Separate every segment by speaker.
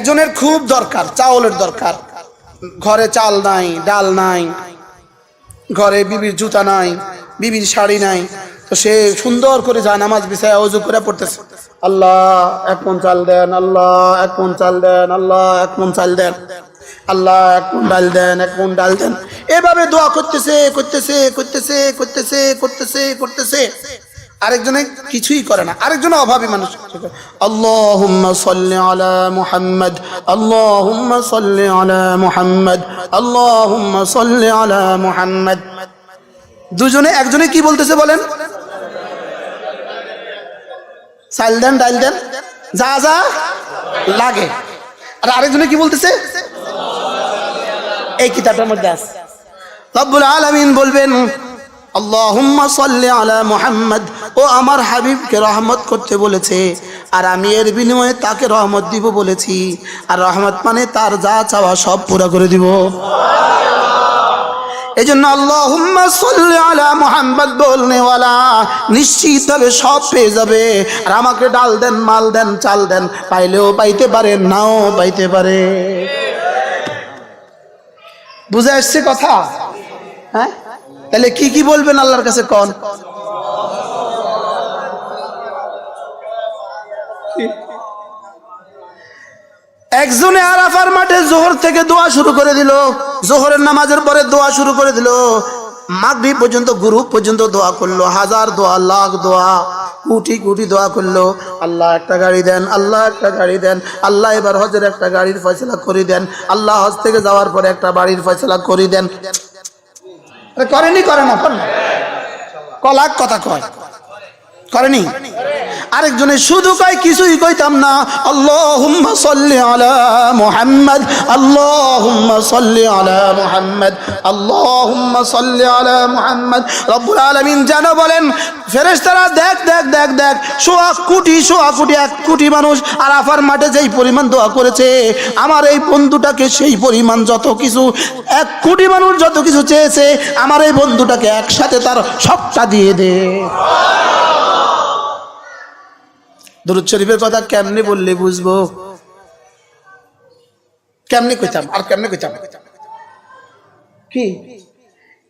Speaker 1: একজনের খুব দরকার, চাউলের দরকার। ঘরে চাল নাই, ডাল নাই, ঘরে বিবির জুতা নাই, বিবির শাড়ি নাই, তো সে সুন্দর করে যায়, নামাজ বিছায় অজু করে পড়তেছে। আল্লাহ, এক মন চাল দেন, আল্লাহ, এক মন চাল দেন, আল্লাহ, এক মন চাল দেন, আল্লাহ, এক মন ডাল দেন, এক মন ডাল দেন। এভাবে দোয়া করতেছে করতেছে করতেছে করতেছে করতেছে করতেছে। আরেকজনে কিছুই করে না, আরেকজনে অভাবী মানুষ। মুহাম্মদ। দুজনে, একজনে কি বলতেছে বলেন? চাল দেন, ডাল দেন, যা যা লাগে। আর আরেকজনে কি বলতেছে? এই কিতাবটার মধ্যে আছে। রব্বুল আলামিন বলবেন আল্লাহুম্মা সাল্লি আলা মুহাম্মদ। ও আমার হাবিবকে রহমত করতে বলেছে, আর আমি এর বিনিময়ে তাকে রহমত দিব বলেছি। আর রহমত মানে তার যা চাওয়া সব পুরো করে দিব। এই জন্য আল্লাহুম্মা সাল্লি আলা মুহাম্মদ বলনেওয়ালা নিশ্চিত হবে সব পেয়ে যাবে। আর আমাকে ডাল দেন, মাল দেন, চাল দেন, পাইলেও পাইতে পারে, নাও পাইতে পারে। বুঝে আসছে কথা? হ্যাঁ? তাহলে কি কি বলবেন আল্লাহর কাছে কন? একজনে আরাফার মাঠে জোহর থেকে দোয়া শুরু করে দিল, জোহরের নামাজের পরে দোয়া শুরু করে দিল, মাগরিব পর্যন্ত গ্রুপ পর্যন্ত দোয়া করল, হাজার দোয়া, লাখ দোয়া, কোটি কোটি দোয়া করল, আল্লাহ একটা গাড়ি দেন, আল্লাহ একটা গাড়ি দেন, আল্লাহ এবার হজের একটা গাড়ির ফয়সলা করে দেন, আল্লাহ হজ থেকে যাওয়ার পরে একটা বাড়ির ফয়সলা করে দেন। করেনি করে না কলাক না। ক লাখ কথা কয় করেনি। আরেকজনে শুধু কয়, কিছুই কইতাম না। আল্লাহুম্মা সাল্লি আলা মুহাম্মদ, আল্লাহুম্মা সাল্লি আলা মুহাম্মদ, আল্লাহুম্মা সাল্লি আলা মুহাম্মদ। রব্বুল আলামিন যেন বলেন, ফেরেশতারা দেখ দেখ দেখ দেখ সোয়া কোটি সোয়া কোটি, এক কোটি মানুষ আরাফার মাঠে যেই পরিমাণ দোয়া করেছে, আমার এই বন্ধুটাকে সেই পরিমাণ যত কিছু, এক কোটি মানুষ যত কিছু চেয়েছে, আমার এই বন্ধুটাকে একসাথে তার সবটা দিয়ে দে। দরুদ শরীফের কথা কেমনে বললে বুঝব? কেমনে কইতাম? আর কেমনে কইতাম? কি?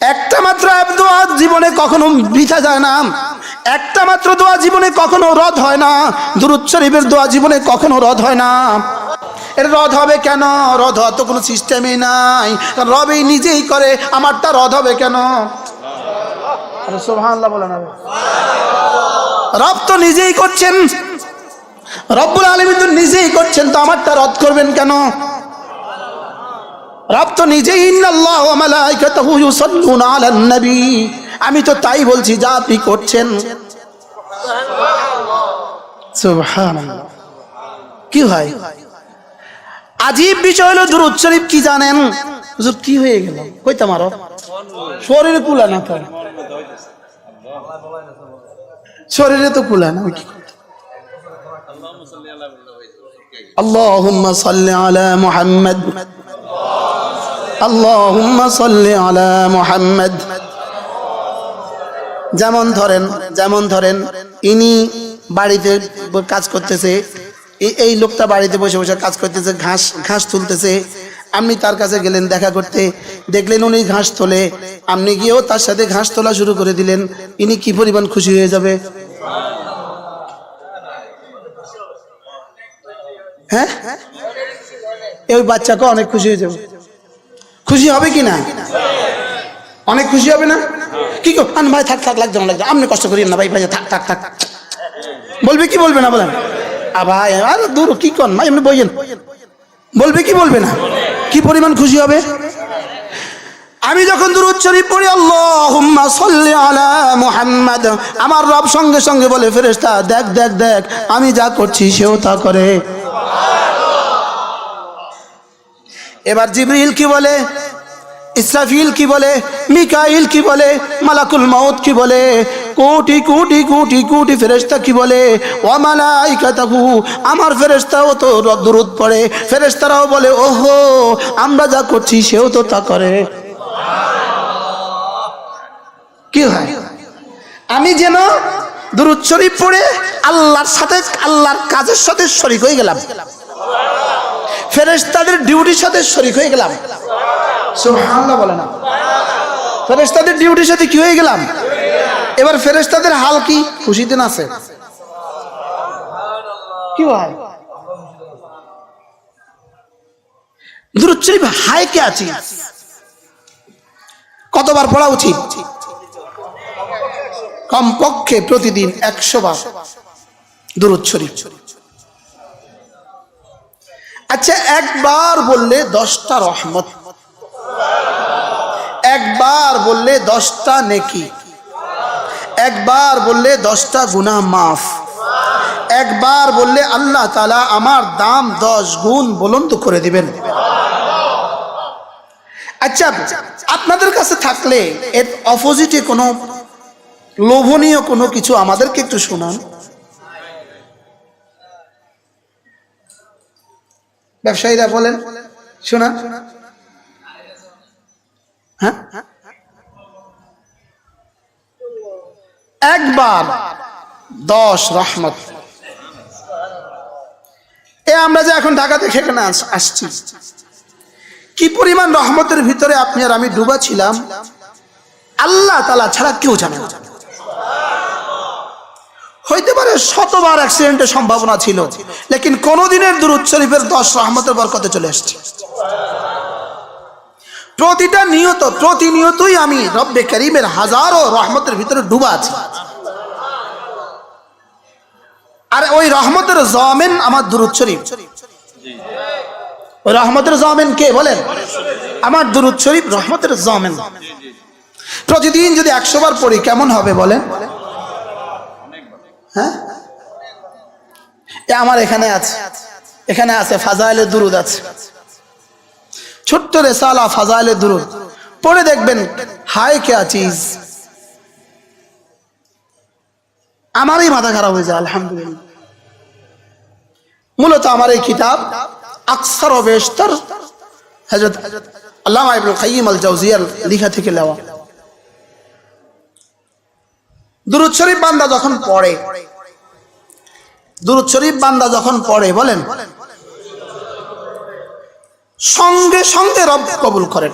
Speaker 1: একটা মাত্র দোয়া জীবনে কখনো বৃথা যায় না। একটা মাত্র দোয়া জীবনে কখনো রদ হয় না। দুরুদ শরীফের দোয়া জীবনে কখনো রদ হয় না। এর রদ হবে কেন? রদ হওয়ার তো কোনো সিস্টেমই নাই। রবেই নিজেই করে, আমারটা রদ হবে কেন? আরে সুবহানাল্লাহ বলে না রব তো নিজেই করছেন। রব্বুল আলমী তো নিজেই করছেন, তো আমারটা রদ করবেন কেন? রব তো নিজেই আমি তো তাই বলছি, যা আপনি করছেন। কি হয় আজীব বিষয় হলো, দুরূদ শরীফ কি জানেন? কি হয়ে গেল? কইতাম আরও শরীরে কুলা না তো? শরীরে তো কুলা না اللهم صل على محمد اللهم صل على محمد যেমন ধরেন যেমন ধরেন ইনি বাড়িতে ব- কাজ করতেছে এই- এই লোকটা বাড়িতে বসে বসে কাজ করতেছে ঘাস ঘাস তুলতেছে আপনি তার কাছে গেলেন দেখা করতে দেখলেন উনি ঘাস তোলে আপনি গিয়েও তার সাথে ঘাস তোলা শুরু করে দিলেন ইনি কি পরিমাণ খুশি হয়ে যাবে হ্যাঁ? এই বাচ্চাকে অনেক খুশি হয়ে যাবে। খুশি হবে কি না? অনেক খুশি হবে না? কি আন ভাই, থাক থাক, লাগছে লাগছে আপনি কষ্ট করিয়েন না, ভাই ভাই, থাক থাক থাক। বলবে কি বলবে না বলেন? আ ভাই আর দূর, কি কন? ভাই, এমনি বইয়েন। বলবে কি বলবে না? কি পরিমাণ খুশি হবে? আমি যখন দুরুদ শরীফ পড়ি, আল্লাহুম্মা সাল্লি আলা মুহাম্মাদ। আমার রব সঙ্গে সঙ্গে বলে, ফেরেশতা, দেখ দেখ দেখ, আমি যা করছি সেও তা করে। এবার জিবরিল কি বলে? ইসরাফিল কি বলে? মিকাইল কি বলে? মালাকুল মাউত কি বলে? কোটি কোটি কোটি কোটি ফেরেশতা কি বলে? ওয়া মালাইকাতাহু, আমার ফেরেশতাও তো দুরুদ পড়ে। ফেরেশতারাও বলে, ওহো, আমরা যা করছি সেও তো তা করে। কি হয়? আমি যেন দুরুদ শরীফ পড়ে আল্লাহর সাথে, আল্লাহর কাজের সাথে শরীক হয়ে গেলাম। ফেরেশতাদের ডিউটির সাথে শরিক হয়ে গেলাম। সুবহানাল্লাহ বলে না। ফেরেশতাদের ডিউটির সাথে কি হয়ে গেলাম? এবার ফেরেশতাদের হাল কি? খুশিতে আছে? কি হয় দুরুদ শরীফ হাই কে আছি? কতবার পড়া উচিত? কমপক্ষে প্রতিদিন একশো বার দুরুদ শরীফ। আচ্ছা একবার বললে দশটা রহমত। একবার বললে দশটা নেকি। একবার বললে দশটা গুনাহ মাফ। একবার বললে আল্লাহ তালা আমার দাম দশ গুণ বলন্ত করে দিবেন। আচ্ছা আপনাদের কাছে থাকলে এর অপোজিটে কোনো লোভনীয় কোনো কিছু আমাদেরকে একটু শোনান। ব্যবসায়ীরা বলেন শোনা হ্যাঁ? একবার দশ রহমত। এ আমরা যে এখন ঢাকা থেকে এখানে আস- আসছি। কি পরিমাণ রহমতের ভিতরে আপনি আর আমি ডুবা ছিলাম আল্লাহ তালা ছাড়া কেউ জানে না। হইতে পারে শতবার অ্যাক্সিডেন্টের সম্ভাবনা ছিল, লেকিন কোনদিনের দুরুদ শরীফের দশ রহমতের বরকতে চলে আসছে প্রতিটা নিয়ত, প্রতিনিয়তই আমি রব্বে করিমের হাজারো রহমতের ভিতরে ডুবা আছি। আর ওই রহমতের জমেন আমার দুরুদ শরীফ। ওই রহমতের জমেন কে বলেন? আমার দুরুদ শরীফ রহমতের জমেন। প্রতিদিন যদি একশো বার পড়ি কেমন হবে বলেন? হ্যাঁ? আমার এখানে আছে। এখানে আছে ফাজাইলে দুরুদ আছে। ছোট্ট রেসালা ফাজাইলে দুরুদ। পড়ে দেখবেন হাই কে আছিস? আমারই মাথা খারাপ হয়ে যায়, আলহামদুলিল্লাহ। মূলত আমার এই কিতাব আকসার ও বেশতর। হজরত আল্লামা ইবনুল কাইয়িম আল জাওজিয়ার লিখা থেকে নেওয়া। দুরুদ শরীফ বান্দা যখন পড়ে, দুরুদ শরীফ বান্দা যখন পড়ে, বলেন, সঙ্গে সঙ্গে রব কবুল করেন।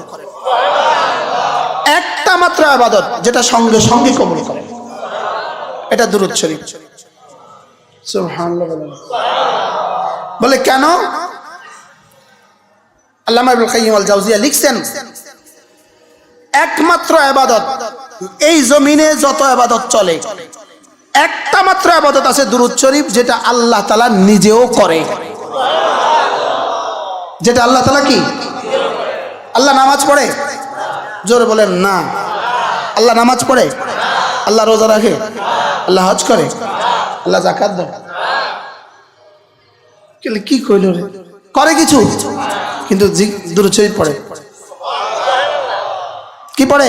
Speaker 1: একটা মাত্র আবাদত, যেটা সঙ্গে সঙ্গে কবুল করেন। এটা দুরুদ শরীফ। বলে, কেন? আল্লাহ লিখছেন, একমাত্র আবাদত এই জমিনে যত আবাদত চলে, একটা মাত্র আবাদত আছে দুরুদ শরীফ, যেটা আল্লাহ তালা নিজেও করে। যেটা আল্লাহ তালা কি? আল্লাহ নামাজ পড়ে? জোরে বলেন, না। আল্লাহ নামাজ পড়ে? আল্লাহ রোজা রাখে? আল্লাহ হজ করে? আল্লাহ জাকাত দেয়? কি কইল রে? করে কিছু? কিন্তু দুরুদ শরীফ পড়ে। কি পড়ে?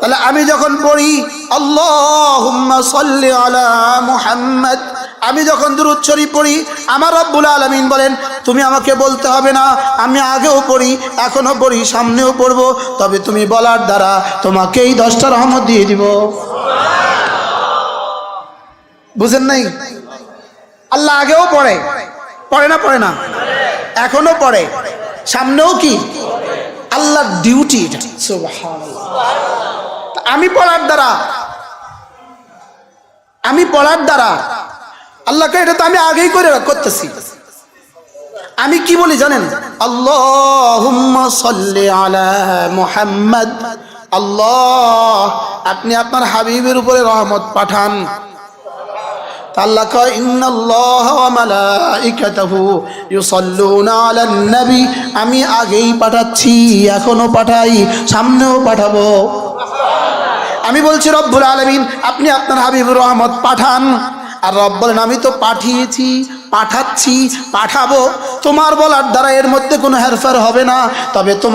Speaker 1: তাহলে আমি যখন পড়ি, আল্লাহুম্মা সাল্লি আলা মুহাম্মদ আমি যখন দুরুদ শরীফ পড়ি, আমার রব্বুল আলামিন বলেন, তুমি আমাকে বলতে হবে না, আমি আগেও পড়ি, এখনও পড়ি, সামনেও পড়ব, তবে তুমি বলার দ্বারা তোমাকে এই দশটা রহমত দিয়ে দিব। বুঝেন নাই? আল্লাহ আগেও পড়ে। পড়ে না পড়ে না? এখনও পড়ে। সামনেও কি? আল্লাহর ডিউটি এটা। আমি পড়ার দ্বারা। আমি পড়ার দ্বারা। আল্লাহকে এটা তো আমি আগেই করে করতেছি। আমি কি বলি জানেন? আল্লাহুম্মা সাল্লি আলা মুহাম্মদ। আল্লাহ, আপনি আপনার হাবিবের উপরে রহমত পাঠান। আল্লাহ আমি আগেই পাঠাচ্ছি, এখনও পাঠাই, সামনেও পাঠাবো। আমি বলছি, রব্বুল আলমিন, আপনি আপনার হাবিবুর রহমত পাঠান। আর রব আমি তো পাঠিয়েছি, পাঠাচ্ছি, পাঠাবো। তোমার বলার দ্বারা এর মধ্যে কোনো হেরফের হবে না। তবে তোমার